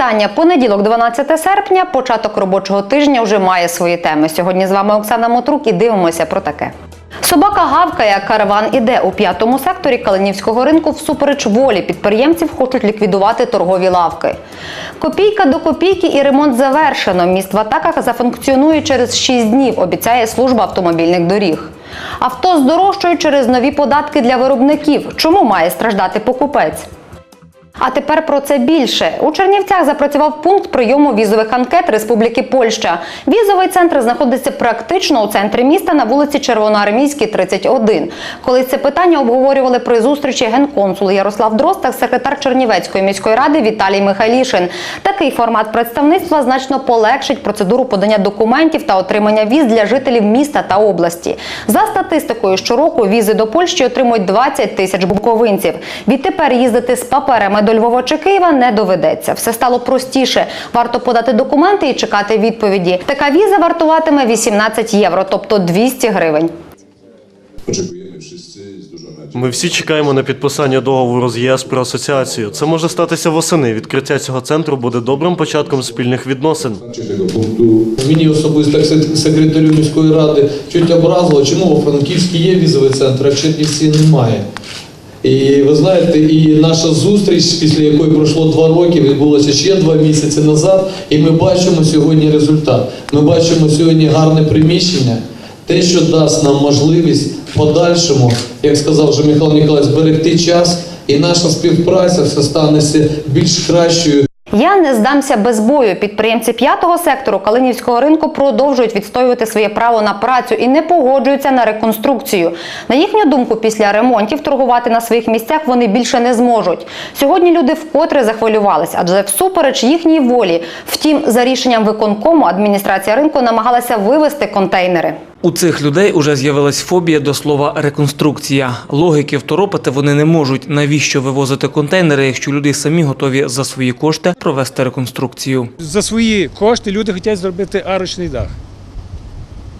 Вітання. Понеділок, 12 серпня. Початок робочого тижня вже має свої теми. Сьогодні з вами Оксана Мотрук і дивимося про таке. Собака гавкає, караван іде у п'ятому секторі Калинівського ринку. Всупереч волі підприємців хочуть ліквідувати торгові лавки. Копійка до копійки і ремонт завершено. Міст в атаках зафункціонує через 6 днів, обіцяє служба автомобільних доріг. Авто здорожчують через нові податки для виробників. Чому має страждати покупець? А тепер про це більше. У Чернівцях запрацював пункт прийому візових анкет Республіки Польща. Візовий центр знаходиться практично у центрі міста на вулиці Червоноармійській, 31. Коли це питання обговорювали при зустрічі генконсул Ярослав Дрозд та секретар Чернівецької міської ради Віталій Михайлішин. Такий формат представництва значно полегшить процедуру подання документів та отримання віз для жителів міста та області. За статистикою, щороку візи до Польщі отримують 20 тисяч буковинців. Відтепер їздити з паперами до Львова чи Києва не доведеться. Все стало простіше. Варто подати документи і чекати відповіді. Така віза вартуватиме 18 євро, тобто 200 гривень. Ми всі чекаємо на підписання договору з ЄС про асоціацію. Це може статися восени. Відкриття цього центру буде добрим початком спільних відносин. Мені особисто як секретарю міської ради чуть образило, чому у Франківській є візовий центр, а в Чернівці немає. І ви знаєте, і наша зустріч, після якої пройшло два роки, відбулася ще два місяці назад, і ми бачимо сьогодні результат. Ми бачимо сьогодні гарне приміщення, те, що дасть нам можливість подальшому, як сказав вже Михайло Ніколаєвич, зберегти час, і наша співпраця все станеться більш кращою. Я не здамся без бою. Підприємці п'ятого сектору Калинівського ринку продовжують відстоювати своє право на працю і не погоджуються на реконструкцію. На їхню думку, після ремонтів торгувати на своїх місцях вони більше не зможуть. Сьогодні люди вкотре захвилювались, адже всупереч їхній волі. Втім, за рішенням виконкому адміністрація ринку намагалася вивести контейнери. У цих людей уже з'явилась фобія до слова реконструкція. Логіки второпати вони не можуть. Навіщо вивозити контейнери, якщо люди самі готові за свої кошти провести реконструкцію? За свої кошти люди хочуть зробити арочний дах.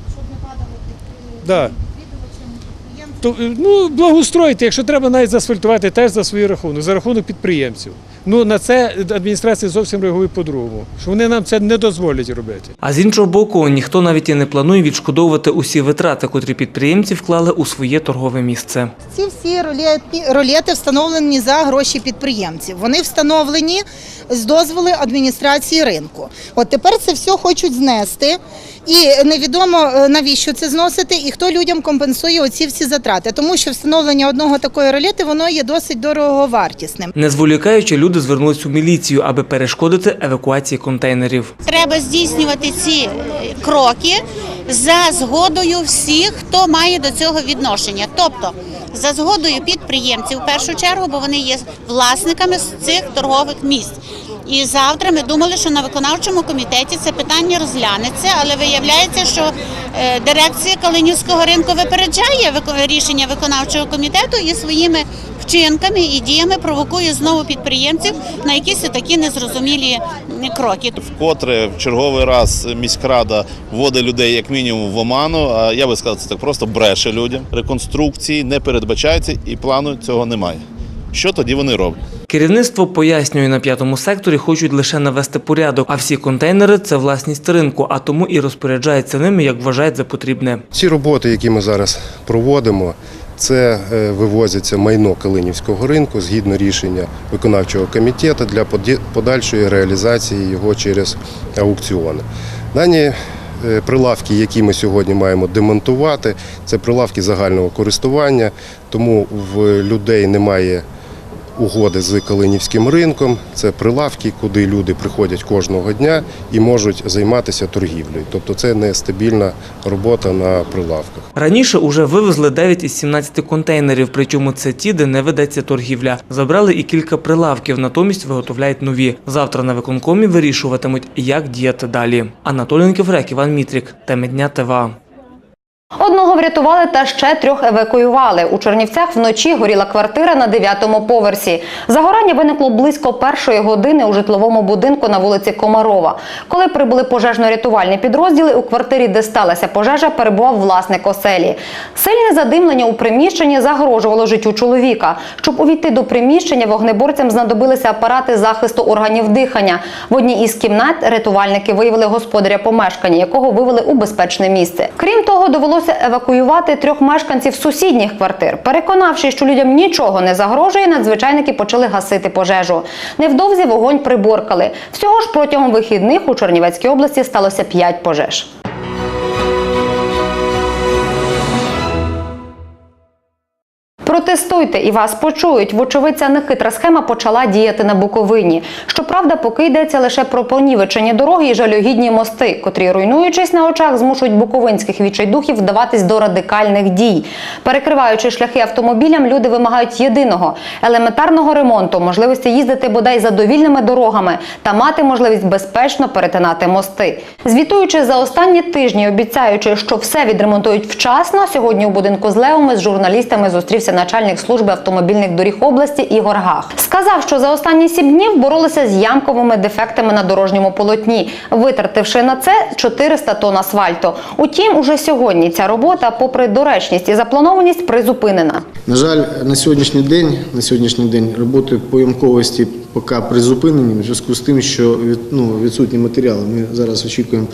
щоб не падало під Да. відвідувачем підприємців. Е, ну, благоустроїти, якщо треба навіть заасфальтувати, теж за свій рахунок, за рахунок підприємців. Ну на це адміністрація зовсім реагує по-другому, що вони нам це не дозволять робити. А з іншого боку, ніхто навіть і не планує відшкодовувати усі витрати, котрі підприємці вклали у своє торгове місце. Ці всі ролети, встановлені за гроші підприємців. Вони встановлені з дозволу адміністрації ринку. От тепер це все хочуть знести, і невідомо е, навіщо це зносити, і хто людям компенсує оці всі затрати, тому що встановлення одного такої ролети воно є досить дороговартісним. Не зволікаючи, люди звернулись у міліцію, аби перешкодити евакуації контейнерів. Треба здійснювати ці е, кроки за згодою всіх, хто має до цього відношення. Тобто за згодою підприємців в першу чергу, бо вони є власниками цих торгових місць. І завтра ми думали, що на виконавчому комітеті це питання розглянеться, але виявляється, що е, дирекція Калинівського ринку випереджає рішення виконавчого комітету і своїми вчинками і діями провокує знову підприємців на якісь такі незрозумілі кроки. Вкотре в черговий раз міськрада вводить людей як мінімум в оману. А я би сказав, це так просто бреше людям. Реконструкції не передбачається і плану цього немає. Що тоді вони роблять? Керівництво пояснює, на п'ятому секторі хочуть лише навести порядок, а всі контейнери це власність ринку, а тому і розпоряджаються ними, як вважають за потрібне. Ці роботи, які ми зараз проводимо, це е, вивозиться майно Калинівського ринку згідно рішення виконавчого комітету для подальшої реалізації його через аукціони. Дані е, прилавки, які ми сьогодні маємо демонтувати, це прилавки загального користування, тому в людей немає угоди з Калинівським ринком. Це прилавки, куди люди приходять кожного дня і можуть займатися торгівлею. Тобто це не стабільна робота на прилавках. Раніше уже вивезли 9 із 17 контейнерів, причому це ті, де не ведеться торгівля. Забрали і кілька прилавків, натомість виготовляють нові. Завтра на виконкомі вирішуватимуть, як діяти далі. Анатолій Ківрек, Іван Мітрік, теми дня ТВА. Одного врятували та ще трьох евакуювали. У Чернівцях вночі горіла квартира на дев'ятому поверсі. Загорання виникло близько першої години у житловому будинку на вулиці Комарова. Коли прибули пожежно-рятувальні підрозділи, у квартирі, де сталася пожежа, перебував власник оселі. Сильне задимлення у приміщенні загрожувало життю чоловіка. Щоб увійти до приміщення, вогнеборцям знадобилися апарати захисту органів дихання. В одній із кімнат рятувальники виявили господаря помешкання, якого вивели у безпечне місце. Крім того, довелося евакуювати трьох мешканців сусідніх квартир. Переконавши, що людям нічого не загрожує, надзвичайники почали гасити пожежу. Невдовзі вогонь приборкали. Всього ж протягом вихідних у Чернівецькій області сталося п'ять пожеж. Протестуйте і вас почують. Вочевидь, ця нехитра схема почала діяти на Буковині. Щоправда, поки йдеться лише про понівечені дороги і жалюгідні мости, котрі, руйнуючись на очах, змушують буковинських відчайдухів вдаватись до радикальних дій. Перекриваючи шляхи автомобілям, люди вимагають єдиного елементарного ремонту, можливості їздити бодай задовільними дорогами та мати можливість безпечно перетинати мости. Звітуючи за останні тижні, обіцяючи, що все відремонтують вчасно, сьогодні у будинку з Левами з журналістами зустрівся начальник служби автомобільних доріг області Ігор Гах. Сказав, що за останні сім днів боролися з ямковими дефектами на дорожньому полотні, витративши на це 400 тонн асфальту. Утім, уже сьогодні ця робота, попри доречність і запланованість, призупинена. На жаль, на сьогоднішній день, на сьогоднішній день роботи по ямковості поки призупинені в зв'язку з тим, що від, ну, відсутні матеріали. Ми зараз очікуємо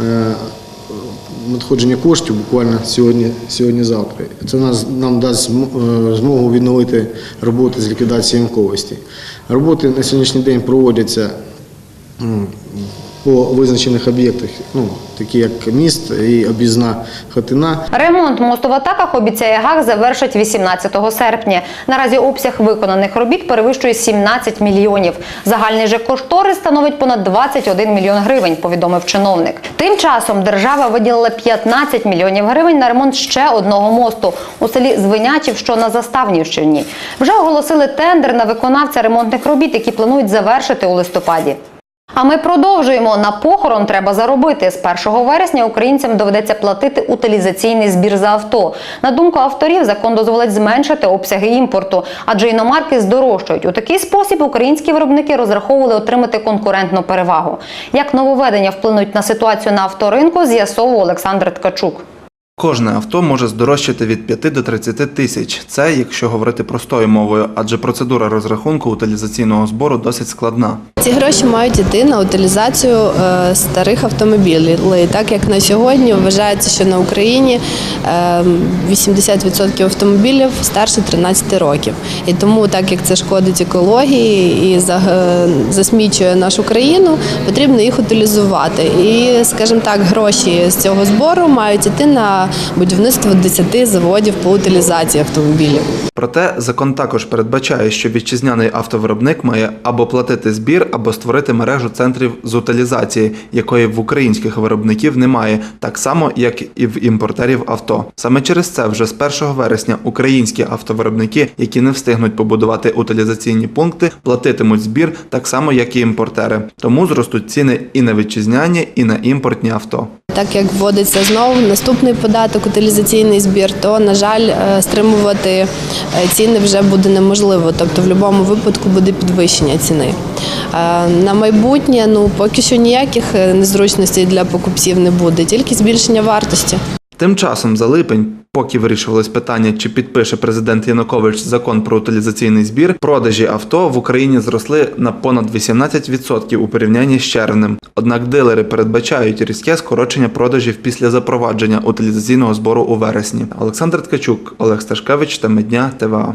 е, надходження коштів буквально сьогодні, сьогодні-завтра. Це нас, нам дасть е, змогу відновити роботи з ліквідації ямковості. Роботи на сьогоднішній день проводяться по визначених об'єктах, ну, такі як міст і об'їзна хатина. Ремонт мосту в атаках обіцяє ГАК завершить 18 серпня. Наразі обсяг виконаних робіт перевищує 17 мільйонів. Загальний же кошторис становить понад 21 мільйон гривень, повідомив чиновник. Тим часом держава виділила 15 мільйонів гривень на ремонт ще одного мосту у селі Звинячів, що на Заставнівщині. Вже оголосили тендер на виконавця ремонтних робіт, які планують завершити у листопаді. А ми продовжуємо. На похорон треба заробити. З 1 вересня українцям доведеться платити утилізаційний збір за авто. На думку авторів, закон дозволить зменшити обсяги імпорту, адже іномарки здорожчають. У такий спосіб українські виробники розраховували отримати конкурентну перевагу. Як нововведення вплинуть на ситуацію на авторинку, з'ясовував Олександр Ткачук. Кожне авто може здорожчати від 5 до 30 тисяч. Це якщо говорити простою мовою, адже процедура розрахунку утилізаційного збору досить складна. Ці гроші мають йти на утилізацію е, старих автомобілів. Так як на сьогодні вважається, що на Україні е, 80% автомобілів старше 13 років. І тому, так як це шкодить екології і за- е, засмічує нашу країну, потрібно їх утилізувати. І, скажімо так, гроші з цього збору мають йти на будівництво 10 заводів по утилізації автомобілів. Проте закон також передбачає, що вітчизняний автовиробник має або платити збір, або створити мережу центрів з утилізації, якої в українських виробників немає, так само як і в імпортерів авто. Саме через це вже з 1 вересня українські автовиробники, які не встигнуть побудувати утилізаційні пункти, платитимуть збір так само, як і імпортери. Тому зростуть ціни і на вітчизняні, і на імпортні авто. Так як вводиться знову наступний податок, утилізаційний збір, то на жаль, е, стримувати е, ціни вже буде неможливо. Тобто, в будь-якому випадку буде підвищення ціни. Е, На майбутнє ну поки що ніяких незручностей для покупців не буде, тільки збільшення вартості. Тим часом за липень, поки вирішувалось питання, чи підпише президент Янукович закон про утилізаційний збір, продажі авто в Україні зросли на понад 18% у порівнянні з червнем. Однак дилери передбачають різке скорочення продажів після запровадження утилізаційного збору у вересні. Олександр Ткачук, Олег Сташкевич та Медня ТВА.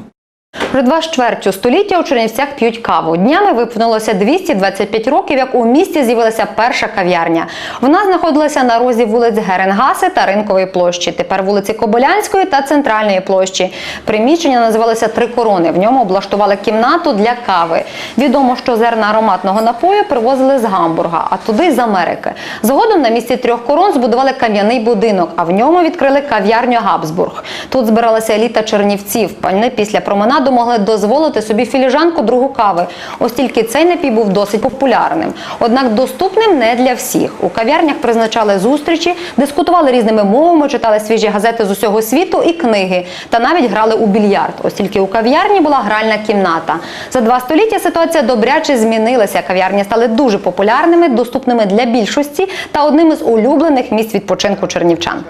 Вже два з століття у Чернівцях п'ють каву. Днями виповнилося 225 років, як у місті з'явилася перша кав'ярня. Вона знаходилася на розі вулиць Геренгаси та Ринкової площі. Тепер вулиці Кобилянської та Центральної площі. Приміщення називалося Три корони. В ньому облаштували кімнату для кави. Відомо, що зерна ароматного напою привозили з Гамбурга, а туди з Америки. Згодом на місці трьох корон збудували кав'яний будинок, а в ньому відкрили кав'ярню Габсбург. Тут збиралася еліта чернівців. Пальни після променаду променаду могли дозволити собі філіжанку другу кави, оскільки цей напій був досить популярним. Однак доступним не для всіх. У кав'ярнях призначали зустрічі, дискутували різними мовами, читали свіжі газети з усього світу і книги, та навіть грали у більярд, оскільки у кав'ярні була гральна кімната. За два століття ситуація добряче змінилася. Кав'ярні стали дуже популярними, доступними для більшості та одним із улюблених місць відпочинку чернівчан.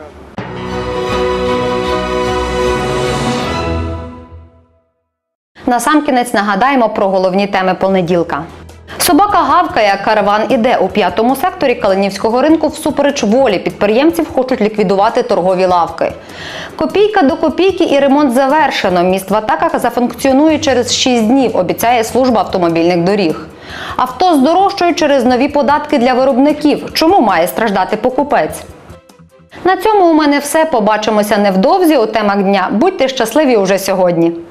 Насамкінець нагадаємо про головні теми понеділка. Собака гавкає, караван іде у п'ятому секторі Калинівського ринку. Всупереч волі підприємців хочуть ліквідувати торгові лавки. Копійка до копійки і ремонт завершено. Міст в атаках зафункціонує через 6 днів, обіцяє служба автомобільних доріг. Авто здорожчують через нові податки для виробників. Чому має страждати покупець? На цьому у мене все. Побачимося невдовзі у темах дня. Будьте щасливі уже сьогодні.